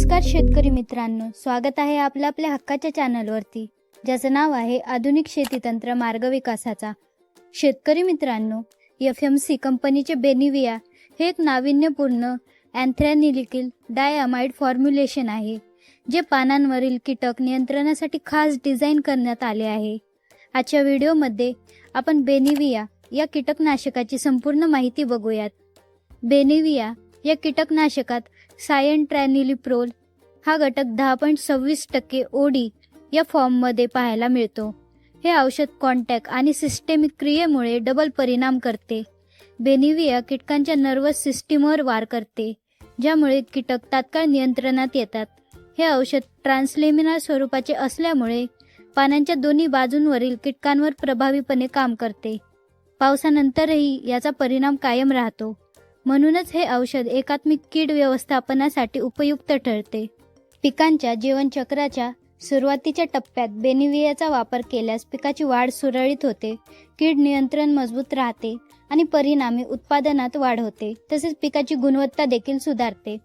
नमस्कार शेतकरी मित्रांनो स्वागत आहे आपल्या आपल्या हक्काच्या चॅनलवरती ज्याचं नाव आहे आधुनिक शेतीतंत्र मार्ग विकासाचा. शेतकरी मित्रांनो एफ एम सी कंपनीचे बेनिविया हे एक नाविन्यपूर्ण अँथ्रॅनिलिकिल डायअमाइड फॉर्म्युलेशन आहे जे पानांवरील कीटक नियंत्रणासाठी खास डिझाईन करण्यात आले आहे. आजच्या व्हिडिओमध्ये आपण बेनिविया या कीटकनाशकाची संपूर्ण माहिती बघूयात. बेनिविया या कीटकनाशकात सायन ट्रॅनिलिप्रोल हा घटक दहा पॉईंट सव्वीस टक्के ओडी या फॉर्ममध्ये पाहायला मिळतो. हे औषध कॉन्टॅक्ट आणि सिस्टेमिक क्रियेमुळे डबल परिणाम करते. बेनिविया कीटकांच्या नर्वस सिस्टीमवर वार करते ज्यामुळे कीटक तात्काळ नियंत्रणात येतात. हे औषध ट्रान्सलेमिनार स्वरूपाचे असल्यामुळे पानांच्या दोन्ही बाजूंवरील कीटकांवर प्रभावीपणे काम करते. पावसानंतरही याचा परिणाम कायम राहतो. म्हणूनच हे औषध एकात्मिक कीड व्यवस्थापनासाठी उपयुक्त ठरते. पिकांच्या जीवनचक्राच्या सुरुवातीच्या टप्प्यात बेनिवियाचा वापर केल्यास पिकाची वाढ सुरळीत होते कीड नियंत्रण मजबूत राहते आणि परिणामी उत्पादनात वाढ होते तसेच पिकाची गुणवत्ता देखील सुधारते.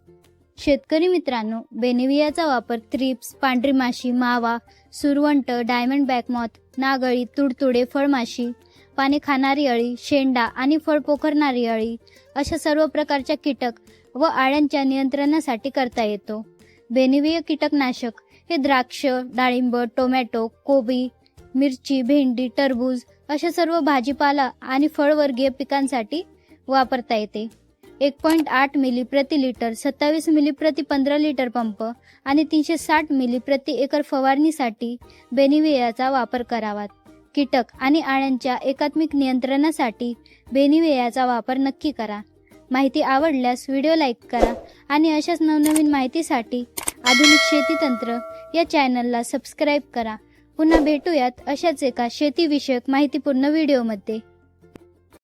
शेतकरी मित्रांनो बेनिवियाचा वापर थ्रिप्स पांढरी माशी मावा सुरवंट डायमंड बॅकमॉथ नागळी तुडतुडे फळमाशी पाने खाणारी अळी शेंडा आणि फळ पोखरणारी अळी अशा सर्व प्रकारच्या कीटक व आळ्यांच्या नियंत्रणासाठी करता येतो. बेनिवीय कीटकनाशक हे द्राक्ष डाळिंब टोमॅटो कोबी मिरची भेंडी टरबूज अशा सर्व भाजीपाला आणि फळवर्गीय पिकांसाठी वापरता येते. एक पॉईंट आठ मिली प्रति लिटर सत्तावीस मिली प्रति पंधरा लिटर पंप आणि तीनशे साठ मिली प्रति एकर फवारणीसाठी बेनिवियाचा वापर करावा. कीटक आणि आळ्यांच्या एकात्मिक नियंत्रणासाठी बेनिवेयाचा वापर नक्की करा. माहिती आवडल्यास व्हिडिओ लाईक करा आणि अशाच नवनवीन माहितीसाठी आधुनिक शेतीतंत्र या चॅनलला सबस्क्राईब करा. पुन्हा भेटूयात अशाच एका शेतीविषयक माहितीपूर्ण व्हिडिओमध्ये.